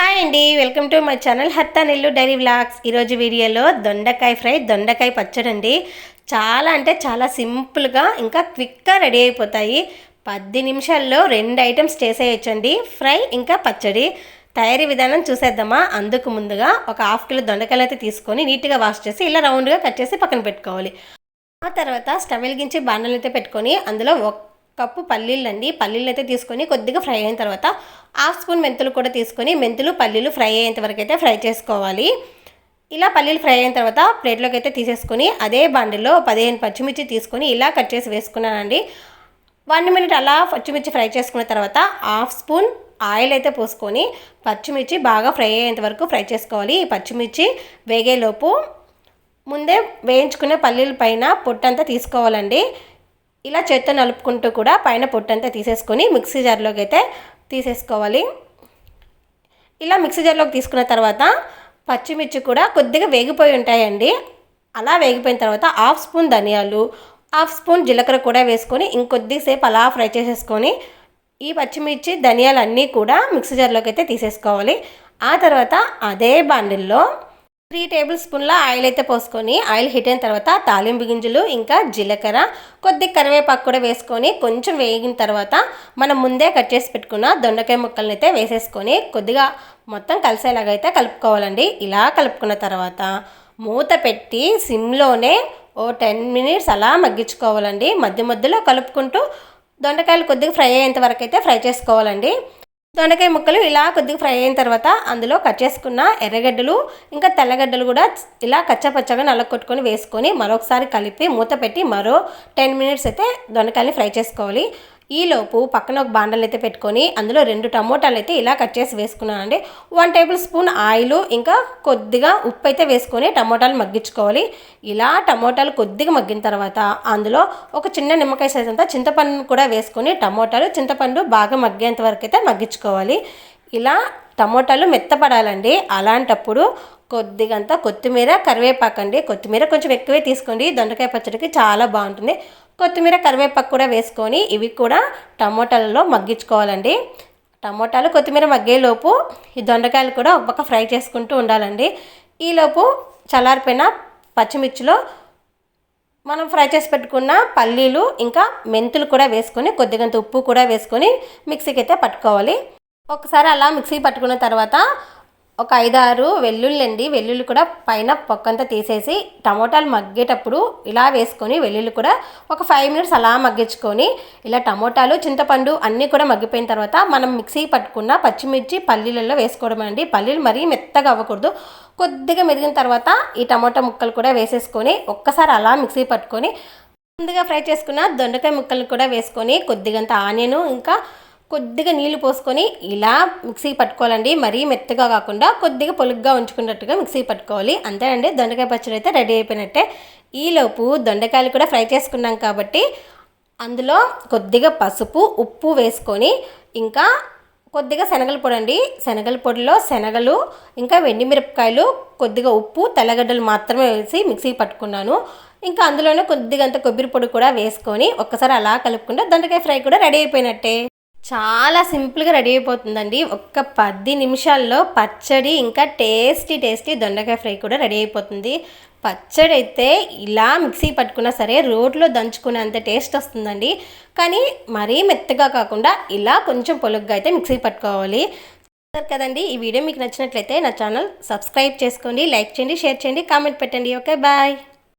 Hi అండి welcome to my channel హత్తా నెల్లు డైరీ వ్లాగ్స్. ఈరోజు వీడియోలో దొండకాయ ఫ్రై దొండకాయ పచ్చడి అండి చాలా అంటే చాలా సింపుల్గా ఇంకా క్విక్గా రెడీ అయిపోతాయి. పది నిమిషాల్లో రెండు ఐటమ్స్ చేసేయచ్చండి. ఫ్రై ఇంకా పచ్చడి. తయారీ విధానం చూసేద్దామా? అందుకు ముందుగా ఒక హాఫ్ కిలో దొండకాయలు అయితే తీసుకొని నీట్గా వాష్ చేసి ఇలా రౌండ్గా కట్ చేసి పక్కన పెట్టుకోవాలి. ఆ తర్వాత స్టవ్ వెలిగించి బాండలు అయితే పెట్టుకొని అందులో ఒక కప్పు పల్లీలు అండి పల్లీలు అయితే తీసుకొని కొద్దిగా ఫ్రై అయిన తర్వాత హాఫ్ స్పూన్ మెంతులు కూడా తీసుకొని మెంతులు పల్లీలు ఫ్రై అయ్యేంత వరకు అయితే ఫ్రై చేసుకోవాలి. ఇలా పల్లీలు ఫ్రై అయిన తర్వాత ప్లేట్లోకి అయితే తీసేసుకొని అదే బాండిలో పదిహేను పచ్చిమిర్చి తీసుకొని ఇలా కట్ చేసి వేసుకున్నానండి. వన్ మినిట్ అలా పచ్చిమిర్చి ఫ్రై చేసుకున్న తర్వాత హాఫ్ స్పూన్ ఆయిల్ అయితే పోసుకొని పచ్చిమిర్చి బాగా ఫ్రై అయ్యేంత వరకు ఫ్రై చేసుకోవాలి. ఈ పచ్చిమిర్చి వేగేలోపు ముందే వేయించుకునే పల్లీల పైన పొట్టంతా తీసుకోవాలండి. ఇలా చేత్తో నలుపుకుంటూ కూడా పైన పొట్టంతా తీసేసుకొని మిక్సీ జార్లోకి అయితే తీసేసుకోవాలి. ఇలా మిక్సీ జార్లోకి తీసుకున్న తర్వాత పచ్చిమిర్చి కూడా కొద్దిగా వేగిపోయి ఉంటాయండి. అలా వేగిపోయిన తర్వాత హాఫ్ స్పూన్ ధనియాలు హాఫ్ స్పూన్ జీలకర్ర కూడా వేసుకొని ఇంకొద్దిసేపు అలా ఫ్రై చేసేసుకొని ఈ పచ్చిమిర్చి ధనియాలు అన్నీ కూడా మిక్సీ జార్లోకి అయితే తీసేసుకోవాలి. ఆ తర్వాత అదే బాండిల్లో త్రీ టేబుల్ స్పూన్ల ఆయిల్ అయితే పోసుకొని ఆయిల్ హీట్ అయిన తర్వాత తాలింపు గింజలు ఇంకా జీలకర్ర కొద్ది కరివేపాకు కూడా వేసుకొని కొంచెం వేగిన తర్వాత మనం ముందే కట్ చేసి పెట్టుకున్న దొండకాయ ముక్కల్ని అయితే వేసేసుకొని కొద్దిగా మొత్తం కలిసేలాగా అయితే కలుపుకోవాలండి. ఇలా కలుపుకున్న తర్వాత మూత పెట్టి సిమ్లోనే ఓ టెన్ మినిట్స్ అలా మగ్గించుకోవాలండి. మధ్య మధ్యలో కలుపుకుంటూ దొండకాయలు కొద్దిగా ఫ్రై అయ్యేంత వరకు అయితే ఫ్రై చేసుకోవాలండి. దొండకాయ ముక్కలు ఇలా కొద్దిగా ఫ్రై అయిన తర్వాత అందులో కట్ చేసుకున్న ఎర్రగడ్డలు ఇంకా తెల్లగడ్డలు కూడా ఇలా కచ్చపచ్చగా నల్లకొట్టుకొని వేసుకొని మరొకసారి కలిపి మూత పెట్టి మరో టెన్ మినిట్స్ అయితే దొండకాయని ఫ్రై చేసుకోవాలి. ఈలోపు పక్కన ఒక బాండలు అయితే పెట్టుకొని అందులో రెండు టమోటాలు అయితే ఇలా కట్ చేసి వేసుకున్నానండి. వన్ టేబుల్ స్పూన్ ఆయిల్ ఇంకా కొద్దిగా ఉప్పు అయితే వేసుకొని టమోటాలు మగ్గించుకోవాలి. ఇలా టమోటాలు కొద్దిగా మగ్గిన తర్వాత అందులో ఒక చిన్న నిమ్మకాయ సైజ్ అంతా చింతపండు కూడా వేసుకొని టమోటాలు చింతపండు బాగా మగ్గేంత వరకు అయితే మగ్గించుకోవాలి. ఇలా టమోటాలు మెత్తపడాలండి. అలాంటప్పుడు కొద్దిగంత కొత్తిమీర కరివేపాకండి. కొత్తిమీర కొంచెం ఎక్కువే తీసుకోండి. దొండకాయ పచ్చడికి చాలా బాగుంటుంది. కొత్తిమీర కరివేపాకు కూడా వేసుకొని ఇవి కూడా టమోటాలలో మగ్గించుకోవాలండి. టమోటాలు కొత్తిమీర మగ్గేలోపు ఈ దొండకాయలు కూడా ఒక పక్క ఫ్రై చేసుకుంటూ ఉండాలండి. ఈలోపు చల్లారిపోయిన పచ్చిమిర్చిలో మనం ఫ్రై చేసి పెట్టుకున్న పల్లీలు ఇంకా మెంతులు కూడా వేసుకొని కొద్దిగంత ఉప్పు కూడా వేసుకొని మిక్సీకి అయితే పట్టుకోవాలి. ఒకసారి అలా మిక్సీ పట్టుకున్న తర్వాత ఒక ఐదారు వెల్లుల్లి అండి వెల్లుల్లి కూడా పైన పొక్కంతా తీసేసి టమోటాలు మగ్గేటప్పుడు ఇలా వేసుకొని వెల్లుల్లి కూడా ఒక ఫైవ్ మినిట్స్ అలా మగ్గించుకొని ఇలా టమోటాలు చింతపండు అన్నీ కూడా మగ్గిపోయిన తర్వాత మనం మిక్సీ పట్టుకున్న పచ్చిమిర్చి పల్లీలలో వేసుకోవడం అండి. పల్లీలు మరీ మెత్తగా అవ్వకూడదు. కొద్దిగా మెదిగిన తర్వాత ఈ టమోటా ముక్కలు కూడా వేసేసుకొని ఒక్కసారి అలా మిక్సీ పట్టుకొని ముందుగా ఫ్రై చేసుకున్న దొండకాయ ముక్కలు కూడా వేసుకొని కొద్దిగంత ఆనియను ఇంకా కొద్దిగా నీళ్ళు పోసుకొని ఇలా మిక్సీ పట్టుకోవాలండి. మరీ మెత్తగా కాకుండా కొద్దిగా పొలుగ్గా ఉంచుకున్నట్టుగా మిక్సీ పట్టుకోవాలి. అంతే అండి దొండకాయ పచ్చడి అయితే రెడీ అయిపోయినట్టే. ఈలోపు దొండకాయలు కూడా ఫ్రై చేసుకున్నాం కాబట్టి అందులో కొద్దిగా పసుపు ఉప్పు వేసుకొని ఇంకా కొద్దిగా శనగల పొడి అండి. శనగల పొడిలో శనగలు ఇంకా మిరపకాయలు కొద్దిగా ఉప్పు తెల్లగడ్డలు మాత్రమే వేసి మిక్సీ పట్టుకున్నాను. ఇంకా అందులోనే కొద్దిగా అంత కొబ్బరి పొడి కూడా వేసుకొని ఒక్కసారి అలా కలుపుకుంటే దొండకాయ ఫ్రై కూడా రెడీ అయిపోయినట్టే. చాలా సింపుల్గా రెడీ అయిపోతుందండి. ఒక్క పది నిమిషాల్లో పచ్చడి ఇంకా టేస్టీ టేస్టీ దొండకాయ ఫ్రై కూడా రెడీ అయిపోతుంది. పచ్చడి అయితే ఇలా మిక్సీ పట్టుకున్నా సరే రోట్లో దంచుకునేంత టేస్ట్ వస్తుందండి. కానీ మరీ మెత్తగా కాకుండా ఇలా కొంచెం పొలుగ్గా అయితే మిక్సీ పట్టుకోవాలి. కదండి ఈ వీడియో మీకు నచ్చినట్లయితే నా ఛానల్ సబ్స్క్రైబ్ చేసుకోండి లైక్ చేయండి షేర్ చేయండి కామెంట్ పెట్టండి. Okay bye.